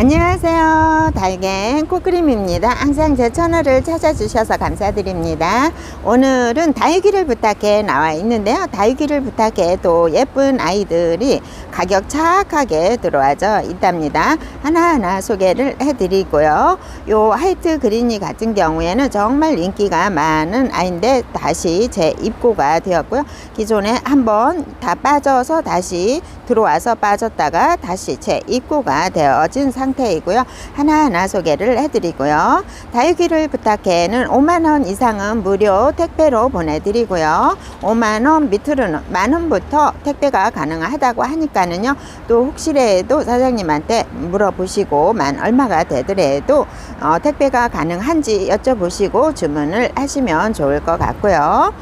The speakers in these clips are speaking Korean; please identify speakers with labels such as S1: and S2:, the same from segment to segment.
S1: 안녕하세요. 달갱 코크림입니다. 항상 제 채널을 찾아주셔서 감사드립니다. 오늘은 다육이를 부탁해 나와 있는데요. 다육이를 부탁해 또 예쁜 아이들이 가격 착하게 들어와져 있답니다. 하나하나 소개를 해드리고요. 요 하이트 그린이 같은 경우에는 정말 인기가 많은 아이인데 다시 재입고가 되었고요. 기존에 한번 다 빠져서 다시 들어와서 빠졌다가 다시 재입고가 되어진 상태 이고요. 하나하나 소개를 해드리고요. 다육이를 부탁해는 5만원 이상은 무료 택배로 보내드리고요. 5만원 밑으로는 만원부터 택배가 가능하다고 하니까는요. 또 혹시라도 사장님한테 물어보시고 만 얼마가 되더라도 어, 택배가 가능한지 여쭤보시고 주문을 하시면 좋을 것 같고요.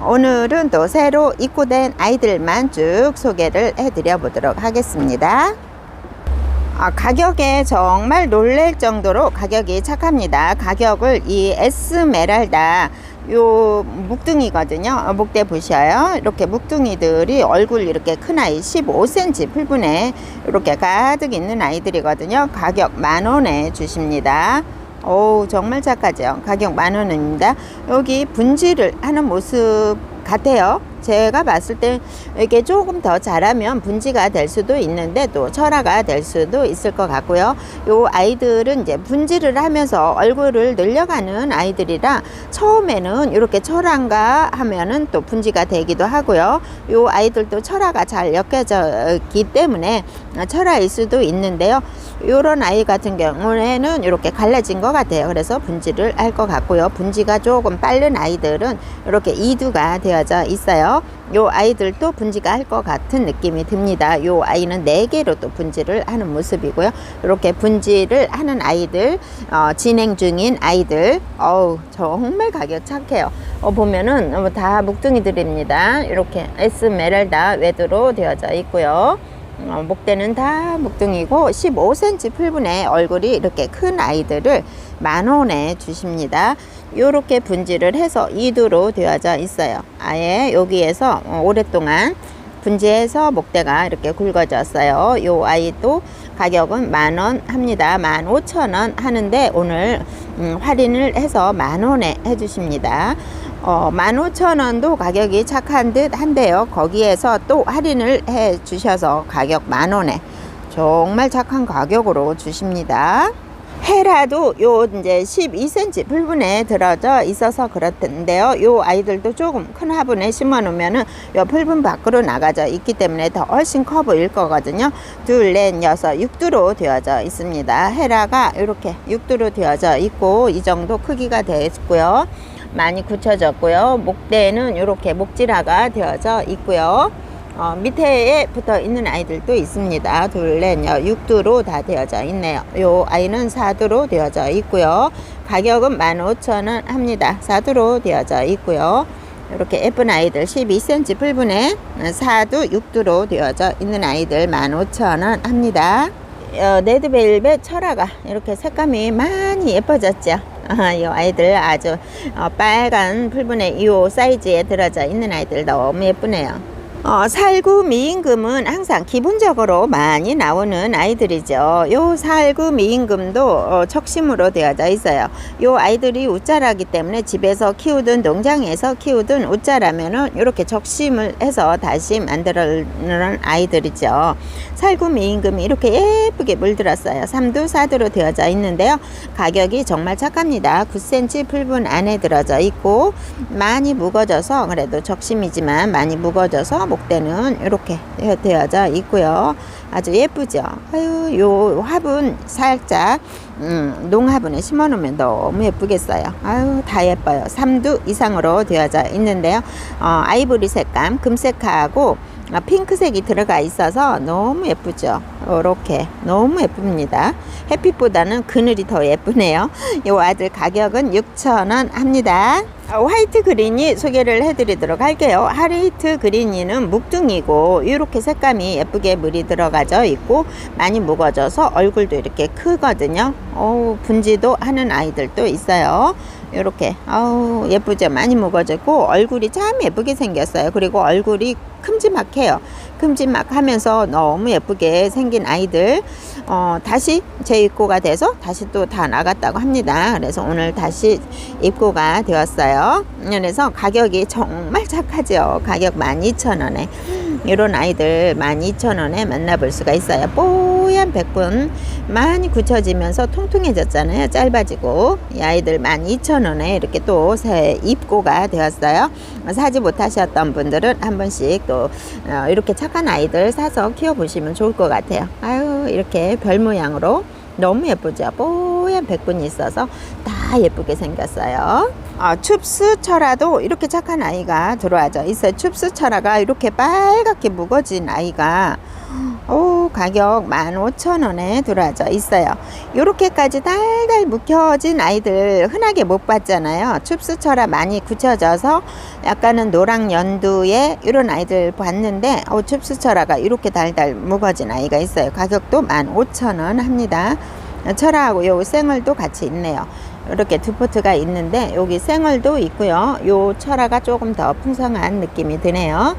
S1: 오늘은 또 새로 입고된 아이들만 쭉 소개를 해드려 보도록 하겠습니다. 아, 가격에 정말 놀랄 정도로 가격이 착합니다. 가격을 이 에스메랄다 요 묵둥이거든요. 어, 목대 보셔요. 이렇게 묵둥이들이 얼굴 이렇게 큰 아이 15cm 풀분에 이렇게 가득 있는 아이들이거든요. 가격 만 원에 주십니다. 오 정말 착하죠. 가격 만 원입니다. 여기 분질을 하는 모습 같아요. 제가 봤을 때 이게 조금 더 자라면 분지가 될 수도 있는데 또 철화가 될 수도 있을 것 같고요. 요 아이들은 이제 분지를 하면서 얼굴을 늘려가는 아이들이라 처음에는 이렇게 철화인가 하면은 또 분지가 되기도 하고요. 요 아이들도 철화가 잘 엮여졌기 때문에 철화일 수도 있는데요. 요런 아이 같은 경우에는 이렇게 갈라진 것 같아요. 그래서 분지를 할 것 같고요. 분지가 조금 빠른 아이들은 이렇게 이두가 되어져 있어요. 요 아이들도 분지가 할 것 같은 느낌이 듭니다. 요 아이는 네 개로 또 분지를 하는 모습이고요. 이렇게 분지를 하는 아이들, 어, 진행 중인 아이들, 어우, 정말 가격 착해요. 어, 보면은 어, 다 묵둥이들입니다. 이렇게 에스메랄다 외도로 되어져 있고요. 어, 목대는 다 목등이고 15cm 풀분의 얼굴이 이렇게 큰 아이들을 만 원에 주십니다. 이렇게 분지를 해서 이두로 되어져 있어요. 아예 여기에서 어, 오랫동안 분지해서 목대가 이렇게 굵어졌어요. 요 아이도 가격은 만원 합니다. 만 오천 원 하는데 오늘 음, 할인을 해서 만 원에 해주십니다. 어, 15,000원도 가격이 착한 듯 한데요. 거기에서 또 할인을 해 주셔서 가격 만원에 정말 착한 가격으로 주십니다. 헤라도 요 이제 12cm 풀분에 들어져 있어서 그렇던데요. 요 아이들도 조금 큰 화분에 심어 놓으면은 요 풀분 밖으로 나가져 있기 때문에 더 훨씬 커 보일 거거든요. 둘, 넷, 여섯, 육두로 되어져 있습니다. 헤라가 이렇게 육두로 되어져 있고 이 정도 크기가 되었고요. 많이 굳혀졌고요. 목대는 이렇게 목질화가 되어져 있고요. 어, 밑에 붙어 있는 아이들도 있습니다. 둘, 넷, 여, 육두로 다 되어져 있네요. 요 아이는 사두로 되어져 있고요. 가격은 15,000원 합니다. 사두로 되어져 있고요. 이렇게 예쁜 아이들 12cm 풀분에 사두, 육두로 되어져 있는 아이들 15,000원 합니다. 어, 레드벨벳 철화가 이렇게 색감이 많이 예뻐졌죠. 아, 이 아이들 아주 어, 빨간 풀분에 이 사이즈에 들어져 있는 아이들 너무 예쁘네요. 어, 살구 미임금은 항상 기본적으로 많이 나오는 아이들이죠. 요 살구 미임금도 어, 척심으로 되어져 있어요. 요 아이들이 웃자라기 때문에 집에서 키우든 농장에서 키우든 웃자라면은 이렇게 적심을 해서 다시 만들어놓은 아이들이죠. 살구 미임금이 이렇게 예쁘게 물들었어요. 3두 4두로 되어져 있는데요. 가격이 정말 착합니다. 9cm 풀분 안에 들어져 있고 많이 묵어져서 그래도 적심이지만 많이 묵어져서 목대는 이렇게 되어져 있고요. 아주 예쁘죠. 아유, 요 화분 살짝 음, 농화분에 심어 놓으면 너무 예쁘겠어요. 아유, 다 예뻐요. 3두 이상으로 되어져 있는데요. 어, 아이보리 색감, 금색하고 아, 핑크색이 들어가 있어서 너무 예쁘죠. 이렇게 너무 예쁩니다. 햇빛보다는 그늘이 더 예쁘네요. 이 아들 가격은 6,000원 합니다. 아, 화이트 그린이 소개를 해드리도록 할게요. 하이트 그린이는 묵둥이고 이렇게 색감이 예쁘게 물이 들어가져 있고 많이 묵어져서 얼굴도 이렇게 크거든요. 오, 분지도 하는 아이들도 있어요. 이렇게 아우 예쁘죠 많이 묵어졌고 얼굴이 참 예쁘게 생겼어요 그리고 얼굴이 큼지막해요. 큼지막하면서 너무 예쁘게 생긴 아이들 어, 다시 재입고가 돼서 다시 또 다 나갔다고 합니다. 그래서 오늘 다시 입고가 되었어요. 그래서 가격이 정말 착하죠. 가격 12,000원에. 이런 아이들 12,000원에 만나볼 수가 있어요. 뽀얀 백분 많이 굳혀지면서 통통해졌잖아요. 짧아지고. 이 아이들 12,000원에 이렇게 또 새 입고가 되었어요. 사지 못하셨던 분들은 한 번씩 또 어, 이렇게 착한 아이들 사서 키워보시면 좋을 것 같아요. 아유 이렇게 별 모양으로 너무 예쁘죠? 뽀얀 백분이 있어서 다 예쁘게 생겼어요. 어, 춥스철화도 이렇게 착한 아이가 들어와져 있어요. 춥스철화가 이렇게 빨갛게 묵어진 아이가 오, 가격 15,000원에 들어와져 있어요. 이렇게까지 달달 묵혀진 아이들 흔하게 못 봤잖아요. 춥스철화 많이 굳혀져서 약간은 노랑 연두에 이런 아이들 봤는데 어, 춥스철화가 이렇게 달달 묵어진 아이가 있어요. 가격도 15,000원 합니다. 철화하고 요 생얼도 같이 있네요. 이렇게 두 포트가 있는데 여기 생얼도 있고요. 요 철화가 조금 더 풍성한 느낌이 드네요.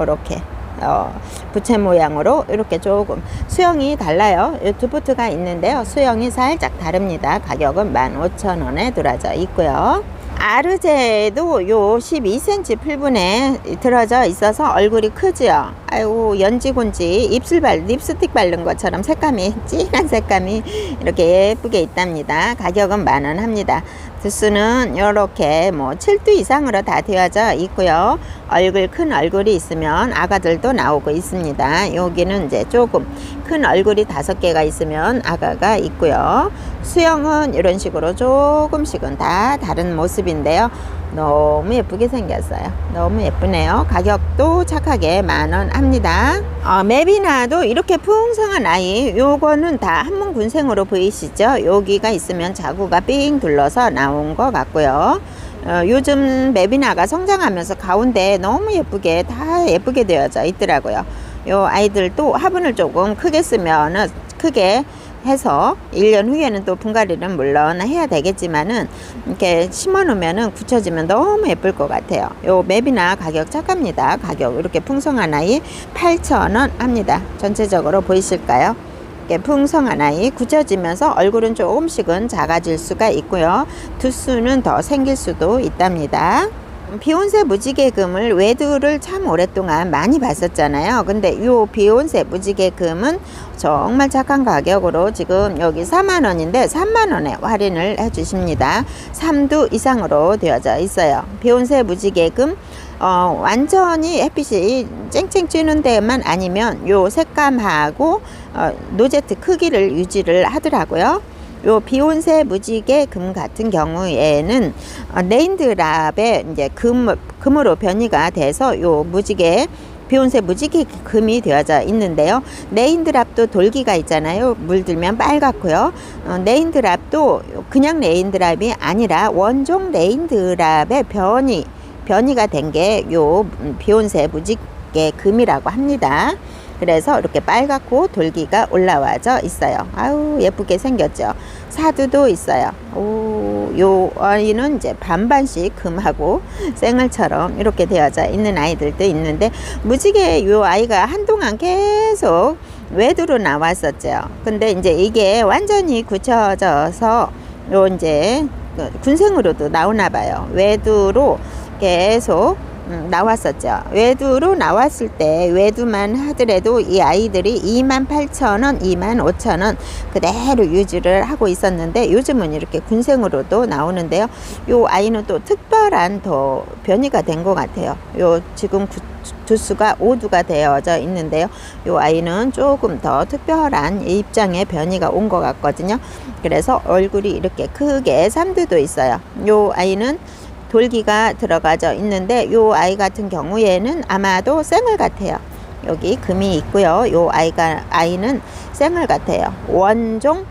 S1: 이렇게 어, 부채 모양으로 이렇게 조금 수영이 달라요. 포트가 있는데요. 수영이 살짝 다릅니다. 가격은 15,000원에 들어져 있고요. 아르제도 요 12cm 풀분에 들어져 있어서 얼굴이 크지요. 아이고 연지곤지 입술 발 립스틱 바른 것처럼 색감이 진한 색감이 이렇게 예쁘게 있답니다. 가격은 만원 합니다. 두수는 이렇게 뭐 7두 이상으로 다 되어져 있고요. 얼굴 큰 얼굴이 있으면 아가들도 나오고 있습니다. 여기는 이제 조금 큰 얼굴이 다섯 개가 있으면 아가가 있고요. 수영은 이런 식으로 조금씩은 다 다른 모습인데요. 너무 예쁘게 생겼어요. 너무 예쁘네요. 가격도 착하게 만원 합니다. 어, 맵이나도 이렇게 풍성한 아이, 요거는 다 한문군생으로 보이시죠? 여기가 있으면 자구가 삥 둘러서 나온 것 같고요. 어, 요즘 맵이나가 성장하면서 가운데 너무 예쁘게 다 예쁘게 되어져 있더라고요. 요 아이들도 화분을 조금 크게 쓰면은 크게 해서 1년 후에는 또 분갈이는 물론 해야 되겠지만은 이렇게 심어 놓으면은 굳혀지면 너무 예쁠 것 같아요. 요 맵이나 가격 착합니다. 가격 이렇게 풍성한 아이 8,000원 합니다. 전체적으로 보이실까요? 풍성한 아이 굳혀지면서 얼굴은 조금씩은 작아질 수가 있고요. 두수는 더 생길 수도 있답니다. 비욘세 무지개금을 외두를 참 오랫동안 많이 봤었잖아요. 근데 요 비욘세 무지개금은 정말 착한 가격으로 지금 여기 4만 원인데 3만 원에 할인을 해 주십니다. 3두 이상으로 되어져 있어요. 비욘세 무지개금 어, 완전히 햇빛이 쨍쨍 쬐는 데만 아니면 요 색감하고 어, 노제트 크기를 유지를 하더라고요. 요 비욘세 무지개 금 같은 경우에는 어, 네인드랍의 이제 금 금으로 변이가 돼서 요 무지개 비욘세 무지개 금이 되어져 있는데요. 네인드랍도 돌기가 있잖아요. 물들면 빨갛고요. 어, 네인드랍도 그냥 네인드랍이 아니라 원종 네인드랍의 변이 변이가 된 게 요 비욘세 무지개 금이라고 합니다. 그래서 이렇게 빨갛고 돌기가 올라와져 있어요. 아유 예쁘게 생겼죠. 사두도 있어요. 오, 요 아이는 이제 반반씩 금하고 생얼처럼 이렇게 되어져 있는 아이들도 있는데 무지개 요 아이가 한동안 계속 외두로 나왔었죠. 근데 이제 이게 완전히 굳혀져서 요 이제 그 군생으로도 나오나 봐요. 외두로 계속 음, 나왔었죠. 외두로 나왔을 때 외두만 하더라도 이 아이들이 28,000원, 25,000원 그대로 유지를 하고 있었는데 요즘은 이렇게 군생으로도 나오는데요. 요 아이는 또 특별한 더 변이가 된 것 같아요. 요 지금 구, 두수가 5두가 되어져 있는데요. 요 아이는 조금 더 특별한 입장의 변이가 온 것 같거든요. 그래서 얼굴이 이렇게 크게 3두도 있어요. 요 아이는 돌기가 들어가져 있는데 요 아이 같은 경우에는 아마도 생얼 같아요. 여기 금이 있고요. 요 아이가 아이는 생얼 같아요. 원종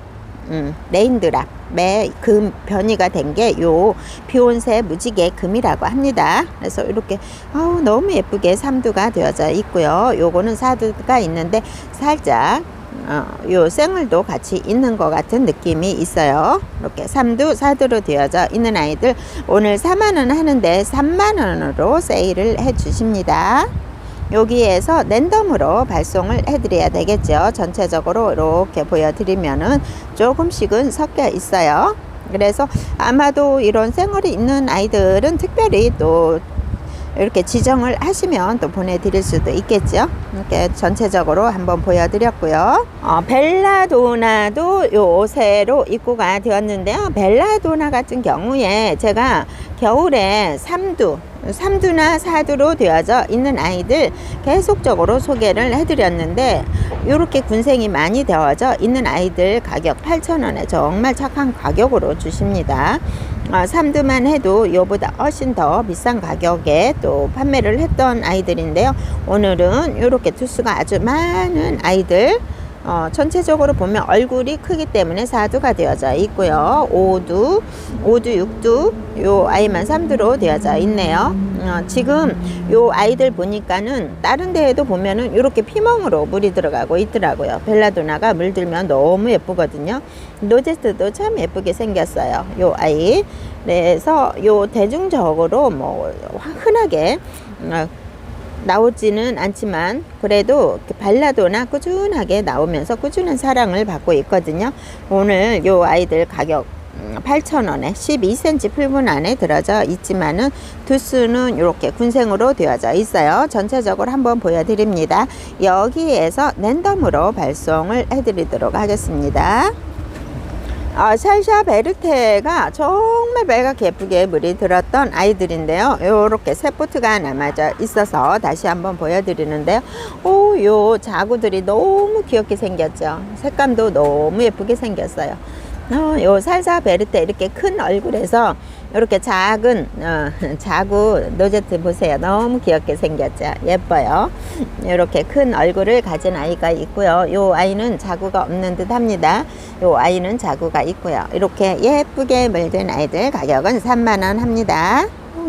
S1: 음, 레인드랍 매금 변이가 된 게 요 비욘세 무지개 금이라고 합니다. 그래서 이렇게 아우 너무 예쁘게 삼두가 되어져 있고요. 요거는 사두가 있는데 살짝 어, 요 생얼도 같이 있는 것 같은 느낌이 있어요. 이렇게 3두, 4두로 되어져 있는 아이들 오늘 4만원 하는데 3만원으로 세일을 해 주십니다. 여기에서 랜덤으로 발송을 해드려야 되겠죠. 전체적으로 이렇게 보여드리면은 조금씩은 섞여 있어요. 그래서 아마도 이런 생얼이 있는 아이들은 특별히 또 이렇게 지정을 하시면 또 보내드릴 수도 있겠죠. 이렇게 전체적으로 한번 보여드렸고요. 어, 벨라도나도 요 새로 입고가 되었는데요. 벨라도나 같은 경우에 제가 겨울에 삼두 삼두나 사두로 되어져 있는 아이들 계속적으로 소개를 해드렸는데 이렇게 군생이 많이 되어져 있는 아이들 가격 8,000원에 정말 착한 가격으로 주십니다. 어, 삼두만 해도 이보다 훨씬 더 비싼 가격에 또 판매를 했던 아이들인데요. 오늘은 이렇게 투수가 아주 많은 아이들 어, 전체적으로 보면 얼굴이 크기 때문에 4두가 되어져 있고요. 5두, 5두, 6두, 요 아이만 3두로 되어져 있네요. 어, 지금 요 아이들 보니까는 다른 데에도 보면은 이렇게 피멍으로 물이 들어가고 있더라고요. 벨라도나가 물들면 너무 예쁘거든요. 노제스도 참 예쁘게 생겼어요. 요 아이. 그래서 요 대중적으로 뭐 흔하게 어, 나오지는 않지만 그래도 발라도나 꾸준하게 나오면서 꾸준한 사랑을 받고 있거든요. 오늘 요 아이들 가격 8,000원에 12cm 풀분 안에 들어져 있지만은 두수는 이렇게 군생으로 되어져 있어요. 전체적으로 한번 보여드립니다. 여기에서 랜덤으로 발송을 해드리도록 하겠습니다. 아, 샬샤 베르테가 정말 빨갛게 예쁘게 물이 들었던 아이들인데요. 요렇게 세포트가 남아져 있어서 다시 한번 보여드리는데요. 오, 요 자구들이 너무 귀엽게 생겼죠. 색감도 너무 예쁘게 생겼어요. 어, 요 살사 베르테 이렇게 큰 얼굴에서 이렇게 작은 어, 자구 노제트 보세요. 너무 귀엽게 생겼죠. 예뻐요. 이렇게 큰 얼굴을 가진 아이가 있고요. 요 아이는 자구가 없는 듯 합니다. 요 아이는 자구가 있고요. 이렇게 예쁘게 물든 아이들 가격은 3만 원 합니다.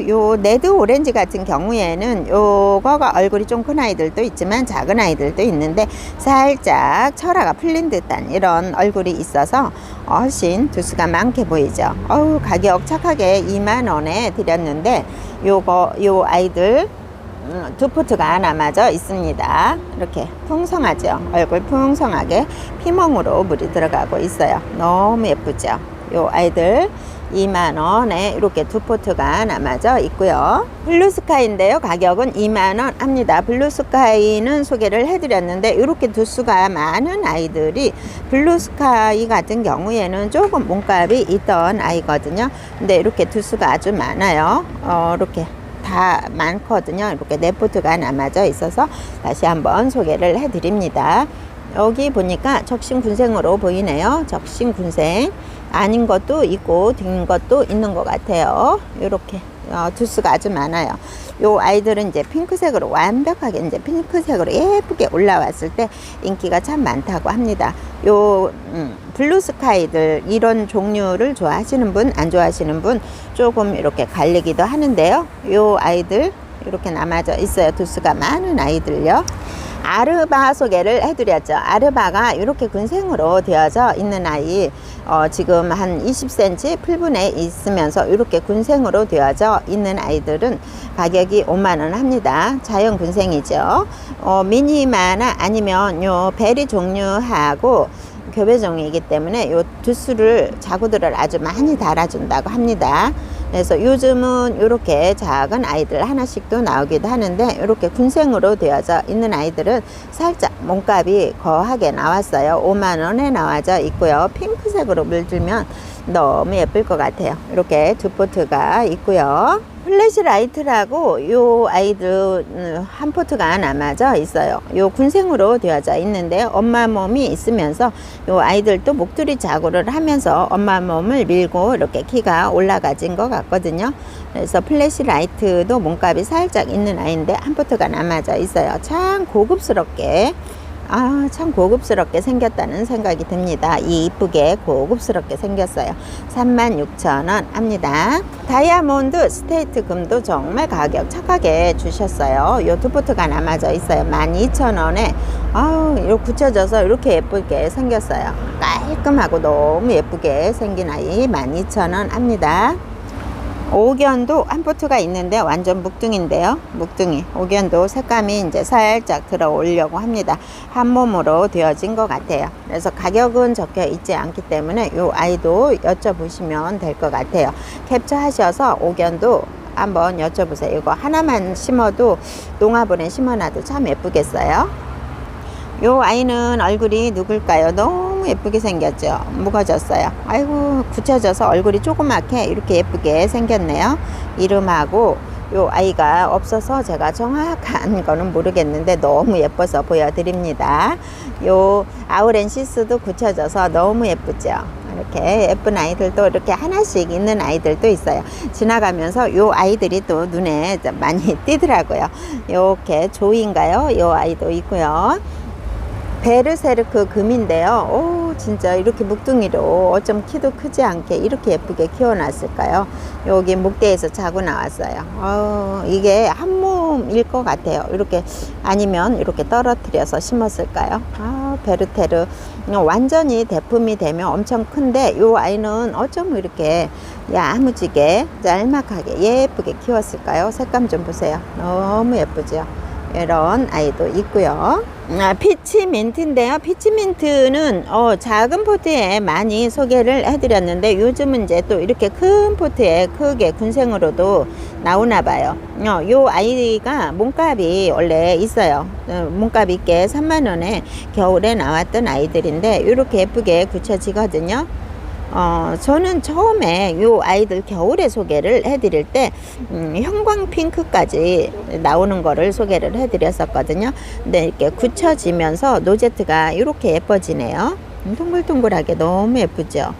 S1: 요 레드 오렌지 같은 경우에는 요거가 얼굴이 좀 큰 아이들도 있지만 작은 아이들도 있는데 살짝 철화가 풀린 듯한 이런 얼굴이 있어서 훨씬 두수가 많게 보이죠. 어우 가격 착하게 2만 원에 드렸는데 요거 요 아이들 음, 두 포트가 남아져 있습니다. 이렇게 풍성하죠. 얼굴 풍성하게 피멍으로 물이 들어가고 있어요. 너무 예쁘죠. 요 아이들 2만원에 이렇게 두 포트가 남아져 있고요. 블루스카이인데요. 가격은 2만원 합니다. 블루스카이는 소개를 해드렸는데 이렇게 두수가 많은 아이들이 블루스카이 같은 경우에는 조금 몸값이 있던 아이거든요. 근데 이렇게 두수가 아주 많아요. 어, 이렇게 다 많거든요. 이렇게 네 포트가 남아져 있어서 다시 한번 소개를 해드립니다. 여기 보니까 적신군생으로 보이네요. 적신군생. 아닌 것도 있고 든 것도 있는 것 같아요. 이렇게 어, 두수가 아주 많아요. 요 아이들은 이제 핑크색으로 완벽하게 이제 핑크색으로 예쁘게 올라왔을 때 인기가 참 많다고 합니다. 요 음, 블루스카이들 이런 종류를 좋아하시는 분, 안 좋아하시는 분 조금 이렇게 갈리기도 하는데요. 요 아이들 이렇게 남아져 있어요. 두수가 많은 아이들요. 아르바 소개를 해드렸죠. 아르바가 이렇게 군생으로 되어져 있는 아이, 어, 지금 한 20cm 풀분에 있으면서 이렇게 군생으로 되어져 있는 아이들은 가격이 5만원 합니다. 자연 군생이죠. 어, 미니마나 아니면 요 베리 종류하고 교배종이기 때문에 요 두수를 자구들을 아주 많이 달아준다고 합니다. 그래서 요즘은 이렇게 작은 아이들 하나씩도 나오기도 하는데 이렇게 군생으로 되어져 있는 아이들은 살짝 몸값이 거하게 나왔어요. 5만 원에 나와져 있고요. 핑크색으로 물들면 너무 예쁠 것 같아요. 이렇게 두 포트가 있고요. 플래시 라이트라고 요 아이들 음, 한 포트가 남아져 있어요. 요 군생으로 되어져 있는데 엄마 몸이 있으면서 요 아이들도 목도리 자구를 하면서 엄마 몸을 밀고 이렇게 키가 올라가진 것 같거든요. 그래서 플래시 라이트도 몸값이 살짝 있는 아이인데 한 포트가 남아져 있어요. 참 고급스럽게 아, 참 고급스럽게 생겼다는 생각이 듭니다. 이 이쁘게 고급스럽게 생겼어요. 36,000원 합니다. 다이아몬드 스테이트 금도 정말 가격 착하게 주셨어요. 요 두포트가 남아져 있어요. 12,000원에 아우, 이렇게 굳혀져서 이렇게 예쁘게 생겼어요. 깔끔하고 너무 예쁘게 생긴 아이 12,000원 합니다. 오견도 한 포트가 있는데 완전 묵둥인데요. 묵둥이. 오견도 색감이 이제 살짝 들어 올려고 합니다. 한 몸으로 되어진 것 같아요. 그래서 가격은 적혀 있지 않기 때문에 이 아이도 여쭤보시면 될 것 같아요. 캡처하셔서 오견도 한번 여쭤보세요. 이거 하나만 심어도 농화분에 심어놔도 참 예쁘겠어요. 요 아이는 얼굴이 누굴까요? 너무 예쁘게 생겼죠? 묵어졌어요. 아이고, 굳혀져서 얼굴이 조그맣게 이렇게 예쁘게 생겼네요. 이름하고 요 아이가 없어서 제가 정확한 거는 모르겠는데 너무 예뻐서 보여드립니다. 요 아우렌시스도 굳혀져서 너무 예쁘죠? 이렇게 예쁜 아이들도 이렇게 하나씩 있는 아이들도 있어요. 지나가면서 요 아이들이 또 눈에 많이 띄더라고요. 요렇게 조이인가요? 요 아이도 있고요. 베르세르크 금인데요. 오, 진짜 이렇게 묵둥이로 어쩜 키도 크지 않게 이렇게 예쁘게 키워놨을까요? 여기 목대에서 자고 나왔어요. 어, 이게 한 몸일 것 같아요. 이렇게 아니면 이렇게 떨어뜨려서 심었을까요? 아, 베르테르 완전히 대품이 되면 엄청 큰데 이 아이는 어쩜 이렇게 야무지게 짤막하게 예쁘게 키웠을까요? 색감 좀 보세요. 너무 예쁘죠? 이런 아이도 있고요. 아, 피치민트인데요. 피치민트는 어, 작은 포트에 많이 소개를 해드렸는데 요즘은 이제 또 이렇게 큰 포트에 크게 군생으로도 나오나 봐요. 어, 요 아이가 몸값이 원래 있어요. 어, 몸값 있게 3만 원에 겨울에 나왔던 아이들인데 이렇게 예쁘게 굳혀지거든요. 어, 저는 처음에 요 아이들 겨울에 소개를 해드릴 때, 음, 형광 핑크까지 나오는 거를 소개를 해드렸었거든요. 근데 이렇게 굳혀지면서 노제트가 이렇게 예뻐지네요. 음, 동글동글하게 너무 예쁘죠.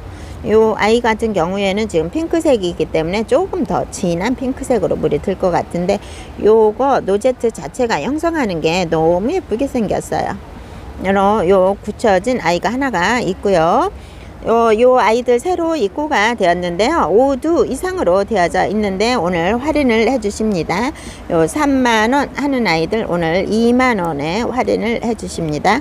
S1: 요 아이 같은 경우에는 지금 핑크색이기 때문에 조금 더 진한 핑크색으로 물이 들 것 같은데 요거 노제트 자체가 형성하는 게 너무 예쁘게 생겼어요. 여러 요 굳혀진 아이가 하나가 있고요. 요, 요 아이들 새로 입고가 되었는데요. 5두 이상으로 되어져 있는데 오늘 할인을 해 주십니다. 요 3만원 하는 아이들 오늘 2만원에 할인을 해 주십니다.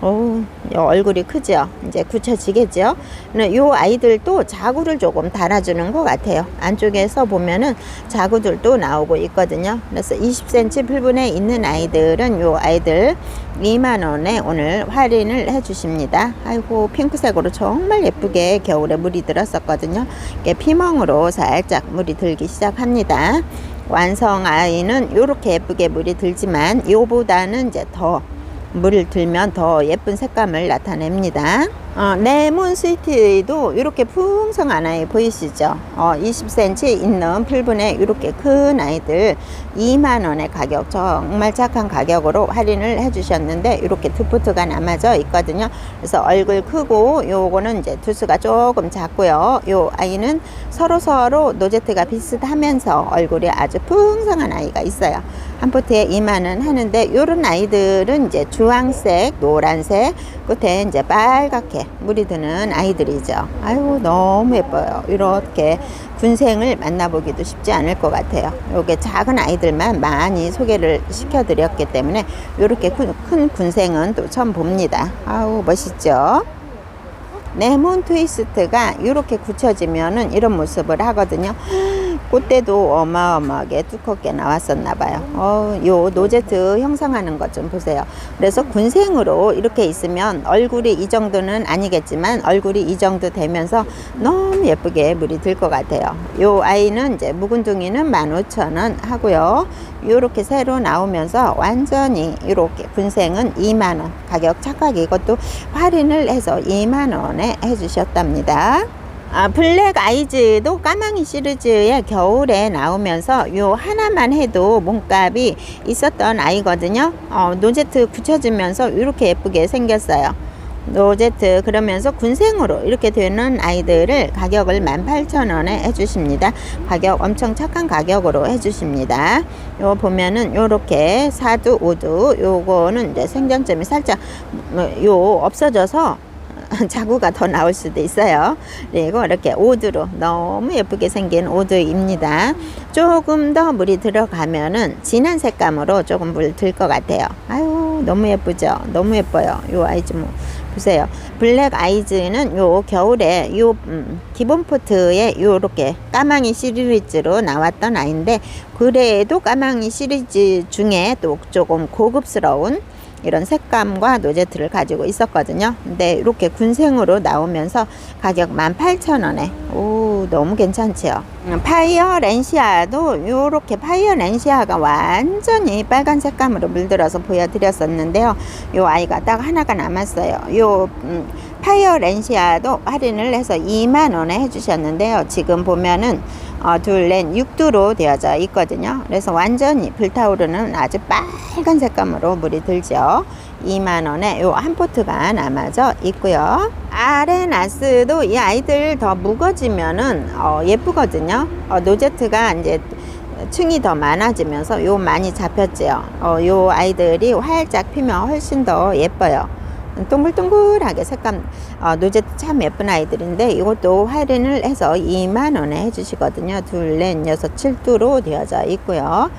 S1: 오, 요 얼굴이 크죠? 이제 굳혀지겠죠? 네, 요 아이들도 자구를 조금 달아주는 것 같아요. 안쪽에서 보면은 자구들도 나오고 있거든요. 그래서 20cm 풀분에 있는 아이들은 요 아이들 2만원에 오늘 할인을 해주십니다. 아이고, 핑크색으로 정말 예쁘게 겨울에 물이 들었었거든요. 이게 피멍으로 살짝 물이 들기 시작합니다. 완성 아이는 이렇게 예쁘게 물이 들지만 요보다는 이제 더 물을 들면 더 예쁜 색감을 나타냅니다. 어, 레몬 스위트도 이렇게 풍성 한 아이 보이시죠? 어, 20cm 있는 풀분에 이렇게 큰 아이들 2만원의 가격 정말 착한 가격으로 할인을 해주셨는데 이렇게 두푸트가 남아져 있거든요. 그래서 얼굴 크고 요거는 이제 두수가 조금 작고요. 요 아이는 서로 서로 노제트가 비슷하면서 얼굴이 아주 풍성한 아이가 있어요. 한 포트에 2만원 하는데 요런 아이들은 이제 주황색, 노란색, 끝에 이제 빨갛게 물이 드는 아이들이죠. 아이고 너무 예뻐요. 이렇게 군생을 만나보기도 쉽지 않을 것 같아요. 요게 작은 아이들만 많이 소개를 시켜드렸기 때문에 이렇게 큰, 큰 군생은 또 처음 봅니다. 아우 멋있죠? 레몬 트위스트가 이렇게 굳혀지면은 이런 모습을 하거든요. 꽃대도 어마어마하게 두껍게 나왔었나 봐요. 어, 요 노제트 형성하는 것 좀 보세요. 그래서 군생으로 이렇게 있으면 얼굴이 이 정도는 아니겠지만 얼굴이 이 정도 되면서 너무 예쁘게 물이 들 것 같아요. 요 아이는 이제 묵은둥이는 15,000원 하고요. 요렇게 새로 나오면서 완전히 이렇게 군생은 2만원 가격 착하게 이것도 할인을 해서 2만원에 해주셨답니다. 아, 블랙 아이즈도 까망이 시리즈의 겨울에 나오면서 요 하나만 해도 몸값이 있었던 아이거든요. 어, 노제트 굳혀지면서 이렇게 예쁘게 생겼어요. 노제트 그러면서 군생으로 이렇게 되는 아이들을 가격을 18,000원에 해주십니다. 가격 엄청 착한 가격으로 해주십니다. 요 보면은 요렇게 사두 오두 요거는 이제 생장점이 살짝 뭐요 없어져서 자구가 더 나올 수도 있어요. 그리고 이렇게 오드로 너무 예쁘게 생긴 오드입니다. 조금 더 물이 들어가면은 진한 색감으로 조금 물 들 것 같아요. 아유 너무 예쁘죠? 너무 예뻐요. 요 아이즈 뭐 보세요. 블랙 아이즈는 요 겨울에 요 음, 기본 포트에 요렇게 까망이 시리즈로 나왔던 아이인데 그래도 까망이 시리즈 중에 또 조금 고급스러운 이런 색감과 노제트를 가지고 있었거든요. 근데 이렇게 군생으로 나오면서 가격 18,000원에 오 너무 괜찮지요. 음, 파이어 렌시아도 이렇게 파이어 렌시아가 완전히 빨간 색감으로 물들어서 보여드렸었는데요. 요 아이가 딱 하나가 남았어요. 요 음, 파이어 렌시아도 할인을 해서 2만 원에 해주셨는데요. 지금 보면은 어, 둘, 넷, 6두로 되어져 있거든요. 그래서 완전히 불타오르는 아주 빨간 색감으로 물이 들죠. 2만원에 요 한 포트가 남아져 있고요. 아레나스도 이 아이들 더 묵어지면은 어, 예쁘거든요. 어, 노제트가 이제 층이 더 많아지면서 요 많이 잡혔지요. 어, 요 아이들이 활짝 피면 훨씬 더 예뻐요. 동글동글하게 색감 어, 노제트 참 예쁜 아이들인데 이것도 할인을 해서 2만원에 해주시거든요. 둘, 넷, 여섯, 칠두로 되어져 있고요. 어,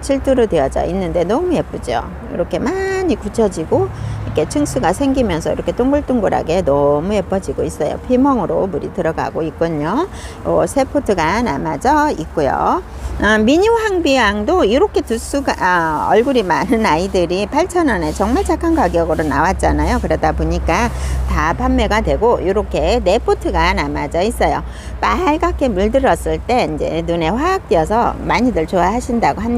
S1: 칠두로 되어져 있는데 너무 예쁘죠 이렇게 많이 굳혀지고 이렇게 층수가 생기면서 이렇게 동글동글하게 너무 예뻐지고 있어요 피멍으로 물이 들어가고 있군요 요 세포트가 남아져 있고요 어, 미니 황비양도 이렇게 두수가 아, 얼굴이 많은 아이들이 8,000원에 정말 착한 가격으로 나왔잖아요. 그러다 보니까 다 판매가 되고 이렇게 네 포트가 남아져 있어요. 빨갛게 물들었을 때 이제 눈에 확 띄어서 많이들 좋아하신다고 합니다.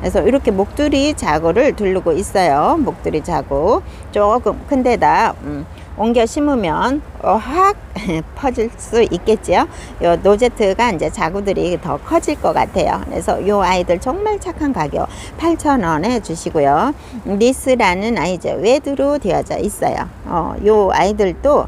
S1: 그래서 이렇게 목도리 자구를 두르고 있어요. 목도리 자구 조금 큰 데다 음, 옮겨 심으면 어, 확 퍼질 수 있겠지요. 요 노제트가 이제 자구들이 더 커질 것 같아요. 그래서 요 아이들 정말 착한 가격 8,000원에 주시고요. 니스라는 아이죠. 외두로 되어져 있어요. 어, 요 아이들도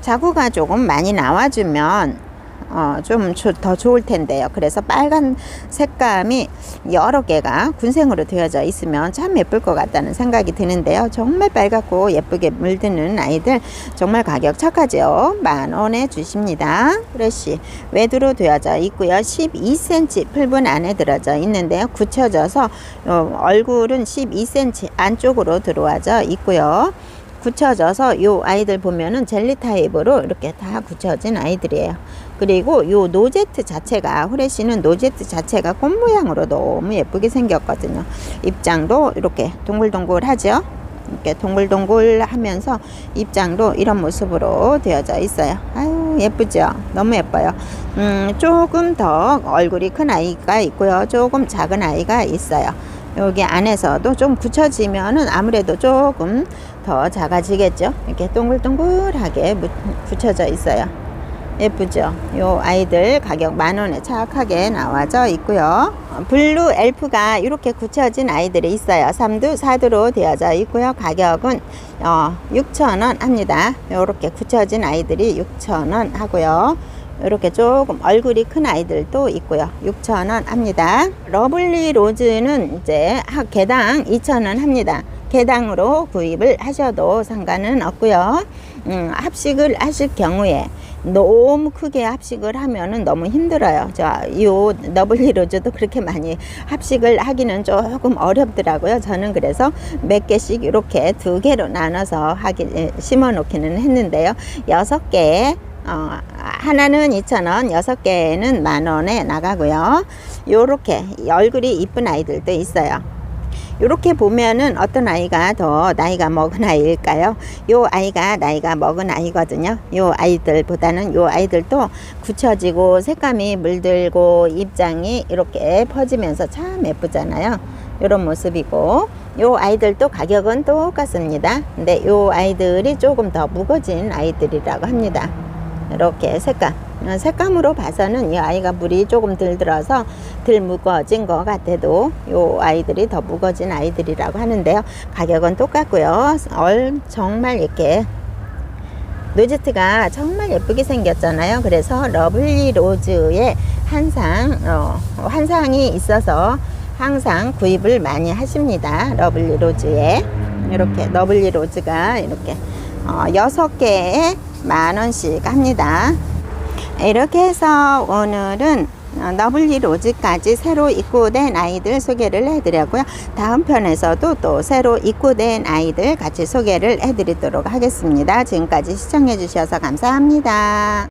S1: 자구가 조금 많이 나와주면 어, 좀 더 좋을 텐데요. 그래서 빨간 색감이 여러 개가 군생으로 되어져 있으면 참 예쁠 것 같다는 생각이 드는데요. 정말 빨갛고 예쁘게 물드는 아이들 정말 가격 착하죠. 만 원에 주십니다. 프레쉬 외두로 되어져 있고요. 12cm 풀분 안에 들어져 있는데요. 굳혀져서 어, 얼굴은 12cm 안쪽으로 들어와져 있고요. 굳혀져서 요 아이들 보면은 젤리 타입으로 이렇게 다 굳혀진 아이들이에요. 그리고 요 노제트 자체가 후레쉬는 노제트 자체가 꽃 모양으로 너무 예쁘게 생겼거든요. 입장도 이렇게 동글동글하죠. 이렇게 동글동글 하면서 입장도 이런 모습으로 되어져 있어요. 아유, 예쁘죠? 너무 예뻐요. 음, 조금 더 얼굴이 큰 아이가 있고요. 조금 작은 아이가 있어요. 여기 안에서도 좀 굳혀지면은 아무래도 조금 더 작아지겠죠. 이렇게 동글동글하게 무- 붙여져 있어요. 예쁘죠? 요 아이들 가격 만 원에 착하게 나와져 있고요. 어, 블루 엘프가 이렇게 굳혀진 아이들이 있어요. 3두, 4두로 되어져 있고요. 가격은 어, 6,000원 합니다. 이렇게 굳혀진 아이들이 6,000원 하고요. 이렇게 조금 얼굴이 큰 아이들도 있고요. 6,000원 합니다. 러블리 로즈는 이제 한 개당 2,000원 합니다. 개당으로 구입을 하셔도 상관은 없고요. 음, 합식을 하실 경우에 너무 크게 합식을 하면은 너무 힘들어요. 자, 요 러블리 로즈도 그렇게 많이 합식을 하기는 조금 어렵더라고요. 저는 그래서 몇 개씩 이렇게 두 개로 나눠서 하기 에, 심어 놓기는 했는데요. 여섯 개 어, 하나는 2,000원, 여섯 개는 만 원에 나가고요. 요렇게 얼굴이 이쁜 아이들도 있어요. 이렇게 보면은 어떤 아이가 더 나이가 먹은 아이일까요? 요 아이가 나이가 먹은 아이거든요. 요 아이들보다는 요 아이들도 굳혀지고 색감이 물들고 입장이 이렇게 퍼지면서 참 예쁘잖아요. 이런 모습이고 요 아이들도 가격은 똑같습니다. 근데 요 아이들이 조금 더 무거진 아이들이라고 합니다. 이렇게 색감 어, 색감으로 봐서는 이 아이가 물이 조금 덜 들어서 덜 무거워진 것 같아도 이 아이들이 더 무거워진 아이들이라고 하는데요. 가격은 똑같고요. 얼 정말 이렇게 노즈트가 정말 예쁘게 생겼잖아요. 그래서 러블리 로즈에 한상 어, 한상이 있어서 항상 구입을 많이 하십니다. 러블리 로즈에 이렇게 러블리 로즈가 이렇게 어, 6개에 만 원씩 합니다. 이렇게 해서 오늘은 어, 러블리 로즈까지 새로 입고된 아이들 소개를 해드렸고요. 다음 편에서도 또 새로 입고된 아이들 같이 소개를 해드리도록 하겠습니다. 지금까지 시청해주셔서 감사합니다.